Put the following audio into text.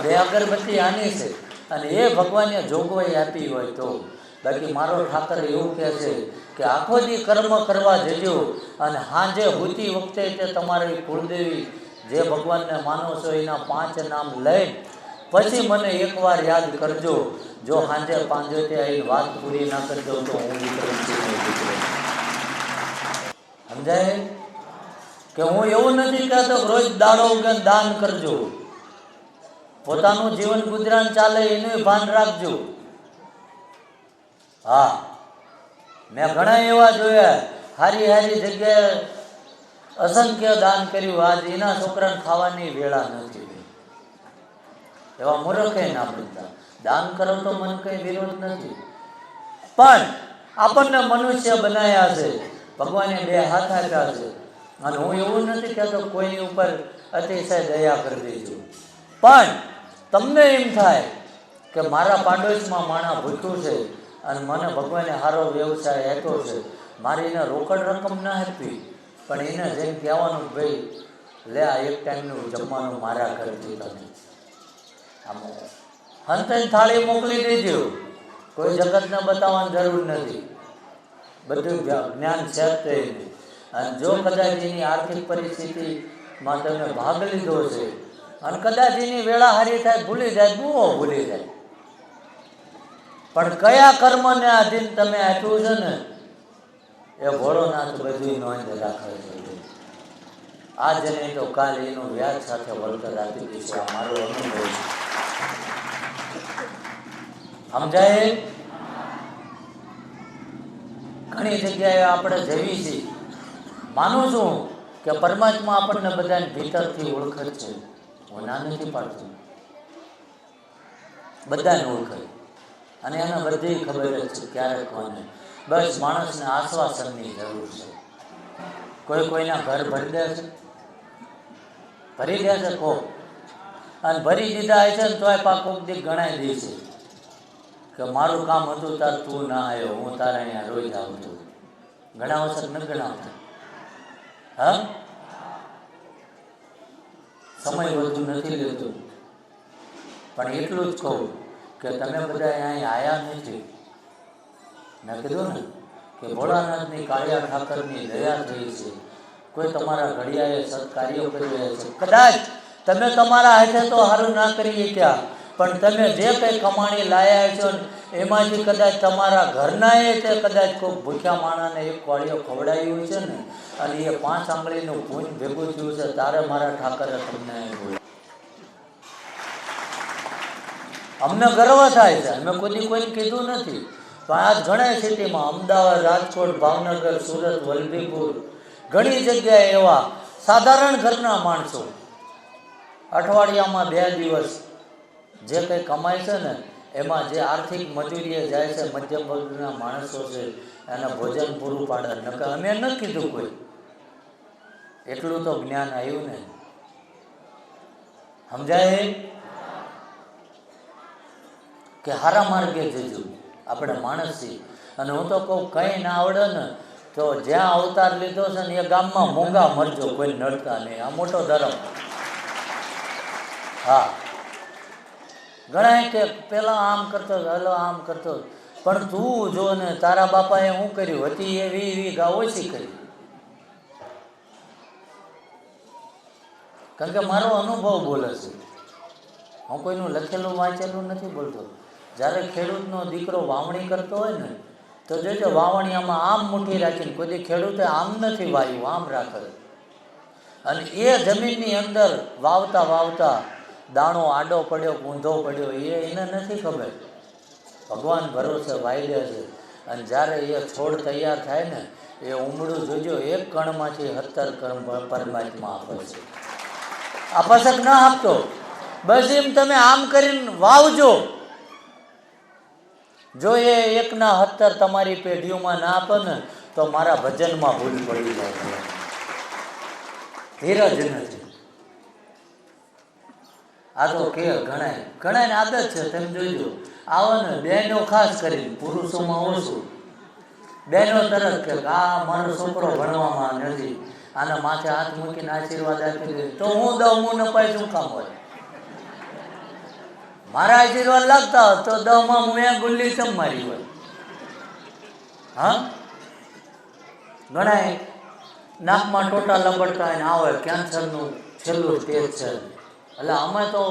બે અગરબત્તી આની છે. અને એ ભગવાને જોગવાઈ આપી હોય તો. બાકી મારો ઠાકર એવું કહે છે કે આખો દી કર્મ કરવા જજો અને હાંજે હોતી વખતે તે તમારી કુળદેવી જે ભગવાનને માનો છો એના પાંચ નામ લઈ પછી મને એકવાર યાદ કરજો. જો હાંજે પાંજોતે આવીને વાત પૂરી ના કરજો તો હું. સમજાય? કે હું એવું નથી કહેતો રોજ દાડો કે દાન કરજો. પોતાનું જીવન ગુજરાન ચાલે એનું ભાન રાખજો. હા. મેં ઘણા એવા જોયા. હારી હારી જગ્યાએ અસંખ્ય દાન કર્યું. આજ એના છોકરાને ખાવાની વેળા નથી. એવા મૂર્ખે ના બનતા. દાન કરો તો મન કઈ વિરોધ નથી. પણ આપણને મનુષ્ય બનાવ્યા છે. ભગવાને બે હાથ આપ્યા છે. અને હું એવું નથી કહેતો કોઈની ઉપર અતિશય દયા કરી દેજો. પણ તમને એમ થાય કે મારા પાડોશમાં માણા ભૂખ્યું છે અને મને ભગવાને સારો વ્યવસાય હેતો છે. મારી એને રોકડ રકમ ના આપવી પણ એને જેમ કહેવાનું ભાઈ, લે આ એક ટાઈમનું જમવાનું મારા ઘરથી તમે. આમ હંતની થાળી મોકલી દેજો. કોઈ જગતને બતાવવાની જરૂર નથી. બધું જ્ઞાન છે અને જો કદાચ એની આર્થિક પરિસ્થિતિમાં તમે ભાગ લીધો છે અને કદાચ એની વેળા હારી થાય, ભૂલી જાય ગુઓ ભૂલી જાય. પણ કયા કર્મને આધીન તમે આપ્યું છે ને, એ ભોળોનાથ બધી નોંધ રાખે છે. આજે નહીં તો કાલ એનું વ્યાજ સાથે વળતર આપી દઈશું મારો અનુભવ છે. સમજાય? ઘણી જગ્યાએ આપણે જઈએ છીએ. માનું છું કે પરમાત્મા આપણને બધાને ભીતરથી ઓળખે છે. હું ના નથી પાડતો બધાને ઓળખાય. અને એને બધી ખબર જ છે ક્યારે કોને. બસ માણસને આશ્વાસનની જરૂર છે. કોઈ કોઈના ઘર ભરી દે છે ભરી દે છે કો અને ભરી દીધા છે ને તોય પા કોક દી ગણાય દે છે કે મારું કામ હતું તાર તું ના આવ્યો હું તારે અહીંયા રોજ આવું છું. ઘણા વખત ન ગણાવતા હા? સમય વધુ નથી લેતો પણ એટલું જ કહું કે તમે બધા અહીં આવ્યા નથી. મેં કીધું ને કે ભોળાનાથની કાળિયા ઠાકરની દયા થઈ છે. કોઈ તમારા ઘડિયાએ સત્કાર્યો કરી રહ્યા છે. કદાચ તમે તમારા હાથે તો સારું ના કરી શક્યા પણ તમે જે કંઈ કમાણી લાયા છો એમાંથી કદાચ તમારા ઘરનાએ તે કદાચ કોઈ ભૂખ્યા માણાને એક કોળીઓ ખવડાવ્યું છે ને અને એ પાંચ આંગળીનું પૂન ભેગું થયું છે તારે મારા ઠાકરે તમને અમને ગર્વ થાય છે અમે કોઈ કોઈને કીધું નથી. પણ આજ ઘણા સિટીમાં અમદાવાદ રાજકોટ ભાવનગર સુરત વલભીપુર ઘણી જગ્યાએ એવા સાધારણ ઘરના માણસો અઠવાડિયામાં બે દિવસ જે કંઈ કમાય છે ને, એમાં જે આર્થિક મજૂરીએ જાય છે, મધ્યમ વર્ગના માણસો છે, એને ભોજન પૂરું પાડે. નકર અમે ન કીધું કોઈ. એટલું તો જ્ઞાન આવ્યું ને. સમજાય? કે હારા માર્ગે જજો. આપણે માણસ છીએ. અને હું તો કહું, કંઈ ના આવડે ને, તો જ્યાં અવતાર લીધો છે ને, એ ગામમાં મોંઘા મરજો, કોઈ નડતા નહીં. આ મોટો ધર્મ. હા. ઘણા કે પેલા આમ કરતો હલો આમ કરતો પણ તું જો ને તારા બાપાએ શું કર્યું? હતી એવી એવી ગા ઓછી કરી. કારણ કે મારો અનુભવ બોલે છે. હું કોઈનું લખેલું વાંચેલું નથી બોલતો. જ્યારે ખેડૂતનો દીકરો વાવણી કરતો હોય ને તો જોજો વાવણીયામાં આમ મુઠ્ઠી રાખીને કોઈ ખેડૂતે આમ નથી વાવ્યું આમ રાખે. અને એ જમીનની અંદર વાવતા વાવતા દાણો આડો પડ્યો ઊંધો પડ્યો, એ એને નથી ખબર. ભગવાન ભરોસે વાયદે છે. અને જ્યારે એ છોડ તૈયાર થાય ને, એ ઉમડું જોજો, એક કણમાંથી સત્તર કણ પરમાત્મા આપે છે. આપે ન ના આપતો. બસ એમ તમે આમ કરીને વાવજો. જો એ એકના હત્તર તમારી પેઢીઓમાં ના આપે ને, તો મારા ભજનમાં ભૂલ પડી જાય ધીરજ નથી. આ તો કે ગણાય ઘણા આદત છે તમે જોઈજો આવો ને બહેનો ખાસ કરીને પુરુષોમાં ઓછું. બહેનો તરત કે આ મારો છોકરો ભણવામાં નથી. આના માથે હાથ મૂકીને આશીર્વાદ આપી દે. તો હું દઉં હું નપાય શું કામ હોય? મારા આશીર્વાદ લાગતા હોત તો દહમાં મેં ગુલ્લી ચમ મારી હોય. હા? ગણાય નાકમાં ટોટા લંબડતા હોય ને આવે કેન્સરનું છેલ્લું સ્ટેજ છે. એટલે અમે તો